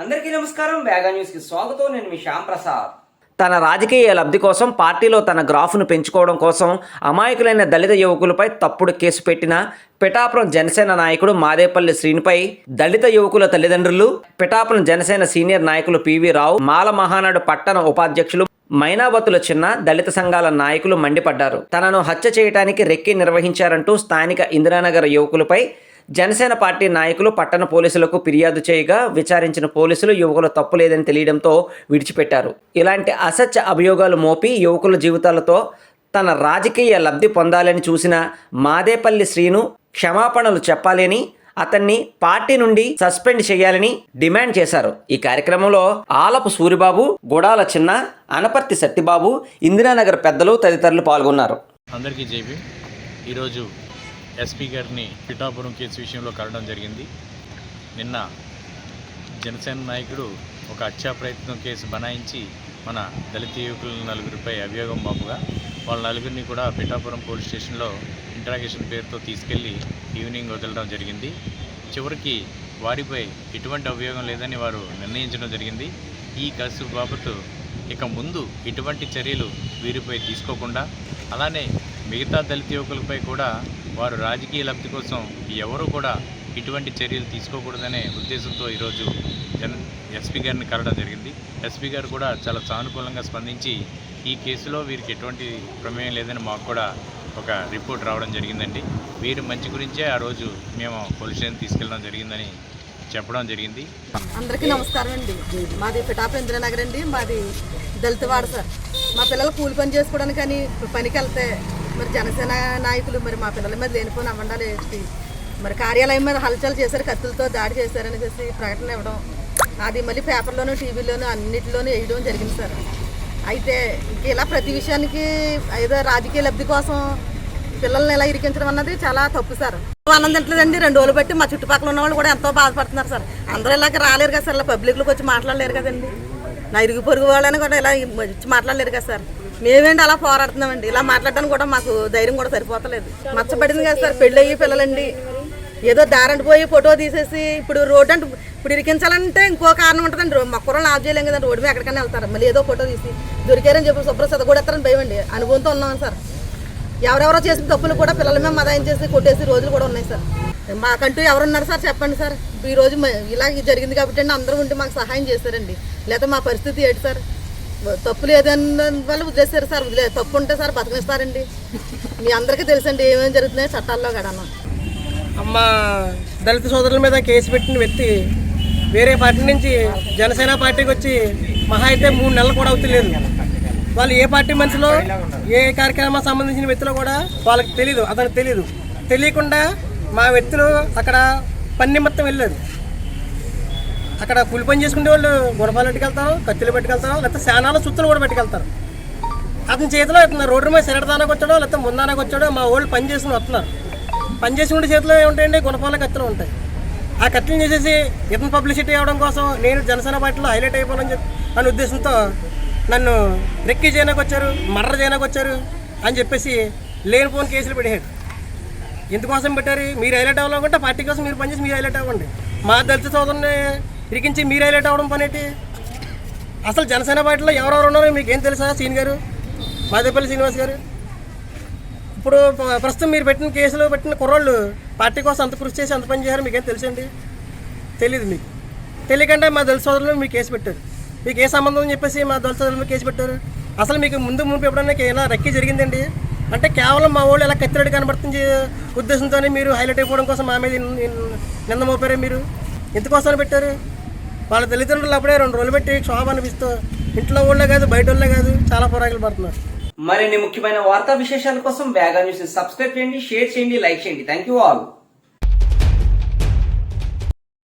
అందరికీ నమస్కారం. వేగా న్యూస్కి స్వాగతం. నేను మీ శ్యామ్ ప్రసాద్. తన రాజకీయ లబ్ధి కోసం పార్టీలో తన గ్రాఫ్ను పెంచుకోవడం కోసం అమాయకులైన దళిత యువకులపై తప్పుడు కేసు పెట్టిన పిఠాపురం జనసేన నాయకుడు మాదేపల్లి శ్రీనిపై దళిత యువకుల తల్లిదండ్రులు పిఠాపురం జనసేన సీనియర్ నాయకులు పివి రావు మాల మహానాడు పట్టణ ఉపాధ్యక్షులు మైనాబతుల చిన్న దళిత సంఘాల నాయకులు మండిపడ్డారు. తనను హత్య చేయడానికి రెక్కి నిర్వహించారంటూ స్థానిక ఇందిరానగర్ యువకులపై జనసేన పార్టీ నాయకులు పట్టణ పోలీసులకు ఫిర్యాదు చేయగా విచారించిన పోలీసులు యువకుల తప్పు లేదని తెలియడంతో విడిచిపెట్టారు. ఇలాంటి అసత్య అభియోగాలు మోపి యువకుల జీవితాలతో తన రాజకీయ లబ్ధి పొందాలని చూసిన మాదేపల్లి శ్రీను క్షమాపణలు చెప్పాలని అతన్ని పార్టీ నుండి సస్పెండ్ చేయాలని డిమాండ్ చేశారు. ఈ కార్యక్రమంలో ఆలపు సూరిబాబు గుడాల చిన్న అనపర్తి సత్తిబాబు ఇందిరానగర్ పెద్దలు తదితరులు పాల్గొన్నారు. అందరికీ జేబీ ఈరోజు ఎస్పీ గారిని పిఠాపురం కేసు విషయంలో కలవడం జరిగింది. నిన్న జనసేన నాయకుడు ఒక హత్యా ప్రయత్నం కేసు బనాయించి మన దళిత యువకుల నలుగురిపై అభియోగం బాబుగా వాళ్ళ నలుగురిని కూడా పిఠాపురం పోలీస్ స్టేషన్లో ఇంట్రాగేషన్ పేరుతో తీసుకెళ్ళి ఈవినింగ్ వదలడం జరిగింది. చివరికి వారిపై ఎటువంటి అభియోగం లేదని వారు నిర్ణయించడం జరిగింది. ఈ కేసు బాబతు ఇక ముందు ఎటువంటి చర్యలు వీరిపై తీసుకోకుండా అలానే మిగతా దళిత యువకులపై కూడా వారు రాజకీయ లబ్ధి కోసం ఎవరు కూడా ఇటువంటి చర్యలు తీసుకోకూడదనే ఉద్దేశంతో ఈరోజు జన ఎస్పీ గారిని కలవడం జరిగింది. ఎస్పీ గారు కూడా చాలా సానుకూలంగా స్పందించి ఈ కేసులో వీరికి ఎటువంటి ప్రమేయం లేదని మాకు కూడా ఒక రిపోర్ట్ రావడం జరిగిందండి. వీరి మంచి గురించే ఆ రోజు మేము పోలీస్ స్టేషన్ తీసుకెళ్ళడం జరిగిందని చెప్పడం జరిగింది. అందరికీ నమస్కారం అండి. మాది పిఠాపు ఇంద్రనగర్ అండి. మాది దళితవాడ సార్. మా పిల్లలు కూలి పని చేసుకోవడానికి కానీ పనికి వెళ్తే మరి జనసేన నాయకులు మరి మా పిల్లల మీద లేనిపోయిన అవ్వండాలు ఏంటి? మరి కార్యాలయం మీద హల్చల్ చేశారు కత్తులతో దాడి చేశారని చెప్పి ప్రకటన ఇవ్వడం. అది మళ్ళీ పేపర్లోను టీవీలోను అన్నిటిలోనూ వేయడం జరిగింది సార్. అయితే ఇలా ప్రతి విషయానికి ఏదో రాజకీయ లబ్ధి కోసం పిల్లల్ని ఎలా ఇరికించడం అన్నది చాలా తప్పు సార్. ఆనందం తింటలేదండి. రెండు రోజులు బట్టి మా చుట్టుపక్కల ఉన్న వాళ్ళు కూడా ఎంతో బాధపడుతున్నారు సార్. అందరూ ఇలాగ రాలేరు కదా సార్. ఇలా పబ్లిక్లోకి వచ్చి మాట్లాడలేరు కదండి. నా ఇరుగు పొరుగు వాళ్ళని కూడా ఇలా వచ్చి మాట్లాడలేరు కదా సార్. మేమేంటి అలా పోరాడుతున్నామండి? ఇలా మాట్లాడడానికి కూడా మాకు ధైర్యం కూడా సరిపోతలేదు. మచ్చపడింది కదా సార్ పెళ్ళి అయ్యి పిల్లలండి. ఏదో దారంటి పోయి ఫోటో తీసేసి ఇప్పుడు రోడ్డు అంటే ఇప్పుడు ఇరికించాలంటే ఇంకో కారణం ఉంటుందండి. రో- మా కుర్రలు ఆఫ్ చేయలేం కదండి. రోడ్డు మీద ఎక్కడికైనా వెళ్తారు? మళ్ళీ ఏదో ఫోటో తీసి దొరికారని చెప్పి శుభ్ర చదవకూడతారని భయం అండి అనుభవంతో ఉన్నాం సార్. ఎవరెవరో చేసిన తప్పులు కూడా పిల్లల మీద మదాయం చేసి కొట్టేసి రోజులు కూడా ఉన్నాయి సార్. మాకంటూ ఎవరున్నారు సార్? చెప్పండి సార్. ఈరోజు ఇలా జరిగింది కాబట్టి అండి అందరూ ఉండి మాకు సహాయం చేశారండి. లేదా మా పరిస్థితి ఏంటి సార్? తప్పు లేదన్న వాళ్ళు వదిలేశారు సార్ వదిలే తప్పు ఉంటే సార్ బతకనిస్తారండి. మీ అందరికీ తెలుసండి ఏమేమి జరుగుతున్నాయి చట్టాల్లో గడన అమ్మ దళిత సోదరుల మీద కేసు పెట్టిన వ్యక్తి వేరే పార్టీ నుంచి జనసేన పార్టీకి వచ్చి మహా అయితే మూడు నెలలు కూడా అవుతలేదు. వాళ్ళు ఏ పార్టీ మనుషులో ఏ కార్యక్రమానికి సంబంధించిన వ్యక్తులు కూడా వాళ్ళకి తెలియదు అతనికి తెలియదు తెలియకుండా మా వ్యక్తులు అక్కడ పని నిమిత్తం వెళ్ళారు అక్కడ కూలి పని చేసుకునే వాళ్ళు గుణపాలు పెట్టుకెళ్తారు కత్తులు పెట్టుకెళ్తారు లేకపోతే శానాల సుత్తులు కూడా పెట్టుకెళ్తారు. అతని చేతిలో రోడ్డు మీద శరడదానానికి వచ్చాడో లేకపోతే ముందానికి వచ్చాడో మా వాళ్ళు పని చేసుకుని వస్తున్నారు. పని చేసుకుంటే చేతిలో ఏముంటాయండి? గుణపాల కత్తులు ఉంటాయి. ఆ కత్తులు చేసేసి ఇతను పబ్లిసిటీ అవ్వడం కోసం నేను జనసేన పార్టీలో హైలైట్ అయిపోవాలని చెప్పి అనే ఉద్దేశంతో నన్ను రెక్కి చేయడానికి వచ్చారు మర్ర చేయడానికి వచ్చారు అని చెప్పేసి లేనిపోని కేసులు పెట్టాడు ఎందుకోసం పెట్టారు మీరు హైలైట్ అవ్వాలనుకుంటే పార్టీ కోసం మీరు పనిచేసి మీరు హైలైట్ అవ్వండి. మా దళిత సోదరుని ఇరికించి మీరు హైలైట్ అవడం పనేటి? అసలు జనసేన పార్టీలో ఎవరెవరు ఉన్నారో మీకు ఏం తెలుసా సీన్ గారు? మాదేపల్లి శ్రీనివాస్ గారు? ఇప్పుడు ప్రస్తుతం మీరు పెట్టిన కేసులో పెట్టిన కుర్రోళ్ళు పార్టీ కోసం అంత కృషి చేసి అంత పని చేశారు మీకేం తెలుసండి? తెలియదు మీకు. తెలియకుండా మా దళిత సోదరులు మీకు కేసు పెట్టారు. మీకు ఏ సంబంధం అని చెప్పేసి మా దళిత సోదరులు కేసు పెట్టారు. అసలు మీకు ముందు ముందు ఎప్పుడన్నా ఏమైనా రెక్కి జరిగిందండి? అంటే కేవలం మా వాళ్ళు ఎలా కత్తిరెడ్డి కనబడుతుంది ఉద్దేశంతోనే మీరు హైలైట్ అయిపోవడం కోసం మా మీద నిన్న ఇన్- మోపారే మీరు? ఎందుకోసం పెట్టారు? వాళ్ళ తల్లిదండ్రులు అప్పుడే రెండు రోజులు పెట్టి క్షోభ అనిపిస్తూ ఇంట్లో వాళ్ళే కాదు బయట వాళ్ళే కాదు చాలా పోరాకులు పడుతున్నారు. మరిన్ని ముఖ్యమైన వార్తా విశేషాల కోసం వేగా న్యూస్ సబ్స్క్రైబ్ చేయండి షేర్ చేయండి లైక్ చేయండి. Thank you all